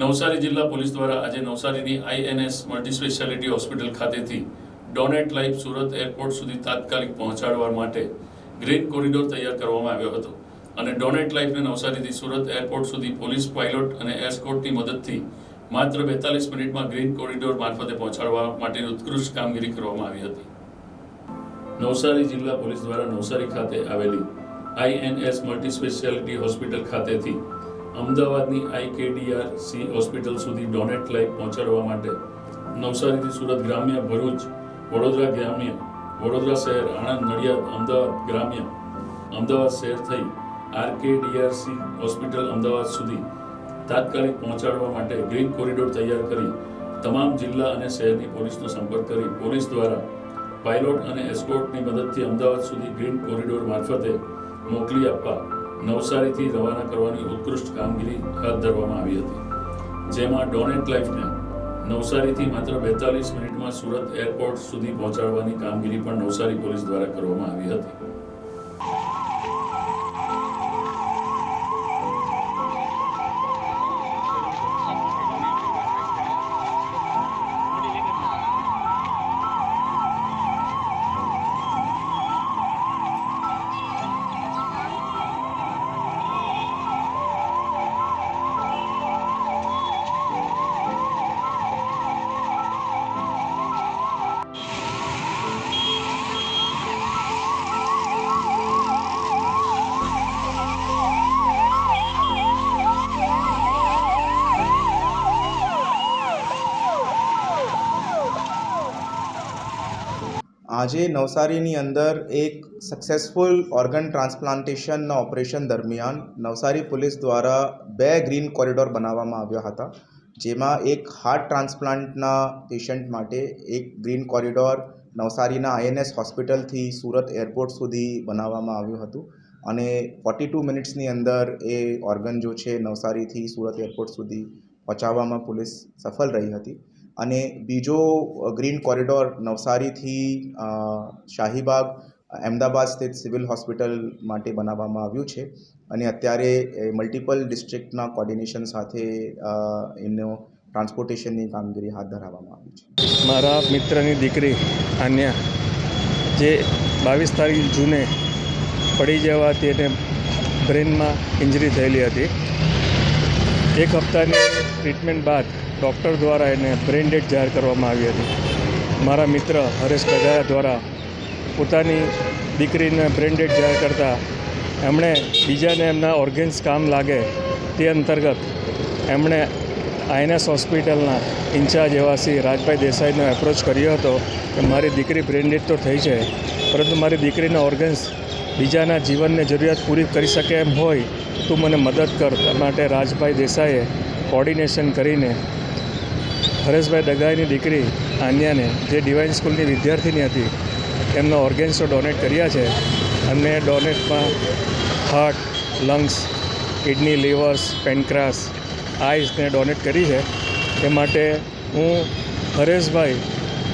નવસારી જિલ્લા પોલીસ દ્વારા આજે નવસારીની આઈએનએસ મલ્ટી સ્પેશિયાલિટી હોસ્પિટલ ખાતેથી ડોનેટ લાઈફ સુરત એરપોર્ટ સુધી તાત્કાલિક પહોંચાડવા માટે ગ્રીન કોરિડોર તૈયાર કરવામાં આવ્યો હતો. અને ડોનેટ લાઈફને નવસારીથી સુરત એરપોર્ટ સુધી પોલીસ પાયલોટ અને એસ્કોર્ટની મદદથી માત્ર બેતાલીસ મિનિટમાં ગ્રીન કોરિડોર મારફતે પહોંચાડવા માટેની ઉત્કૃષ્ટ કામગીરી કરવામાં આવી હતી. નવસારી જિલ્લા પોલીસ દ્વારા નવસારી ખાતે આવેલી આઈએનએસ મલ્ટી સ્પેશિયાલિટી હોસ્પિટલ ખાતેથી અમદાવાદની આઈકેડીઆરસી હોસ્પિટલ સુધી ડોનેટ લાઈફ પહોંચાડવા માટે નવસારીથી સુરત ગ્રામ્ય ભરૂચ, વડોદરા ગ્રામ્ય, વડોદરા શહેર, આણંદ, નડિયાદ, અમદાવાદ ગ્રામ્ય, અમદાવાદ શહેર થઈ આરકેડીઆરસી હોસ્પિટલ અમદાવાદ સુધી તાત્કાલિક પહોંચાડવા માટે ગ્રીન કોરિડોર તૈયાર કરી તમામ જિલ્લા અને શહેરની પોલીસનો સંપર્ક કરી પોલીસ દ્વારા પાયલોટ અને એસ્કોર્ટની મદદથી અમદાવાદ સુધી ગ્રીન કોરિડોર મારફતે મોકલી આપવા નવસારીથી રવાના કરવાની ઉત્કૃષ્ટ કામગીરી હાથ ધરવામાં આવી હતી, જેમાં ડોનેટ લાઈફને નવસારીથી માત્ર બેતાલીસ મિનિટમાં સુરત એરપોર્ટ સુધી પહોંચાડવાની કામગીરી પણ નવસારી પોલીસ દ્વારા કરવામાં આવી હતી. આજે નવસારીની અંદર એક સક્સેસફુલ ઓર્ગન ટ્રાન્સપ્લાન્ટેશનના ઓપરેશન દરમિયાન નવસારી પોલીસ દ્વારા બે ગ્રીન કોરિડોર બનાવવામાં આવ્યા હતા. જેમાં એક હાર્ટ ટ્રાન્સપ્લાન્ટના પેશન્ટ માટે એક ગ્રીન કોરિડોર નવસારીના આઈએનએસ હોસ્પિટલથી સુરત એરપોર્ટ સુધી બનાવવામાં આવ્યું હતું. અને ફોર્ટી ટુ મિનિટ્સની અંદર એ ઓર્ગન જો છે નવસારીથી સુરત એરપોર્ટ સુધી પહોંચાડવામાં પોલીસ સફળ રહી હતી. અને બીજો ગ્રીન કોરિડોર નવસારીથી શાહીબાગ, અમદાવાદ સ્થિત સિવિલ હોસ્પિટલ માટે બનાવવામાં આવ્યું છે. અને અત્યારે મલ્ટિપલ ડિસ્ટ્રિક્ટના કોર્ડિનેશન સાથે એમનો ટ્રાન્સપોર્ટેશનની કામગીરી હાથ ધરાવવામાં આવી છે. મારા મિત્રની દીકરી આન્યા, જે બાવીસ તારીખ જૂને પડી જવાથી એને બ્રેનમાં ઇન્જરી થયેલી હતી. એક હપ્તાની ટ્રીટમેન્ટ બાદ ડૉક્ટર દ્વારા એને બ્રેન ડેડ જાહેર કરવામાં આવી હતી. મારા મિત્ર હરેશ કગારા દ્વારા પોતાની દીકરીને બ્રેન ડેડ જાહેર કરતાં એમણે બીજાને એમના ઓર્ગેન્સ કામ લાગે તે અંતર્ગત એમણે આઈએનએસ હોસ્પિટલના ઇન્ચાર્જ એવા રાજભાઈ દેસાઈનો એપ્રોચ કર્યો હતો કે મારી દીકરી બ્રેન્ડેડ તો થઈ છે, પરંતુ મારી દીકરીના ઓર્ગન્સ બીજાના જીવનને જરૂરિયાત પૂરી કરી શકે એમ હોય તું મને મદદ કર. માટે રાજભાઈ દેસાઈએ કોર્ડિનેશન કરીને હરેશભાઈ દગાઈની દીકરી આન્યાને, જે ડિવાઇન સ્કૂલની વિદ્યાર્થીની હતી, એમના ઓર્ગેન્સો ડોનેટ કર્યા છે. અને ડોનેટમાં heart lungs kidney livers pancreas આઈસને donate કરી છે. એ માટે હું હરેશભાઈ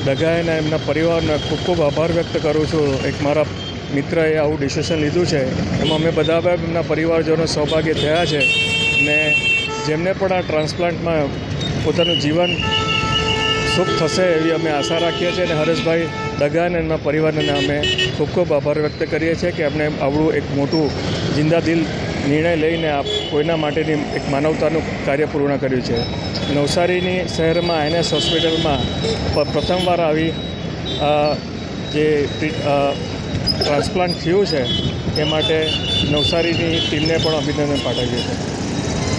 દગાઈના એમના પરિવારના ખૂબ ખૂબ આભાર વ્યક્ત કરું છું. એક મારા મિત્રએ આવું ડિસિશન લીધું છે. એમાં અમે બધા એમના પરિવારજનો સૌભાગ્ય થયા છે. ને જેમને પણ આ ટ્રાન્સપ્લાન્ટમાં પોતાનું જીવન સુખ થશે એવી અમે આશા રાખીએ છીએ અને હરેશભાઈ દગાન એમના પરિવારને અમે ખૂબ ખૂબ આભાર વ્યક્ત કરીએ છીએ કે એમણે આવડું એક મોટું જિંદાદિલ નિર્ણય લઈને આ કોઈના માટેની એક માનવતાનું કાર્ય પૂર્ણ કર્યું છે. નવસારીની શહેરમાં એનએસ હોસ્પિટલમાં પ્રથમવાર આવી જે ટ્રાન્સપ્લાન્ટ થયું છે, એ માટે નવસારીની ટીમને પણ અભિનંદન પાઠવીએ છીએ.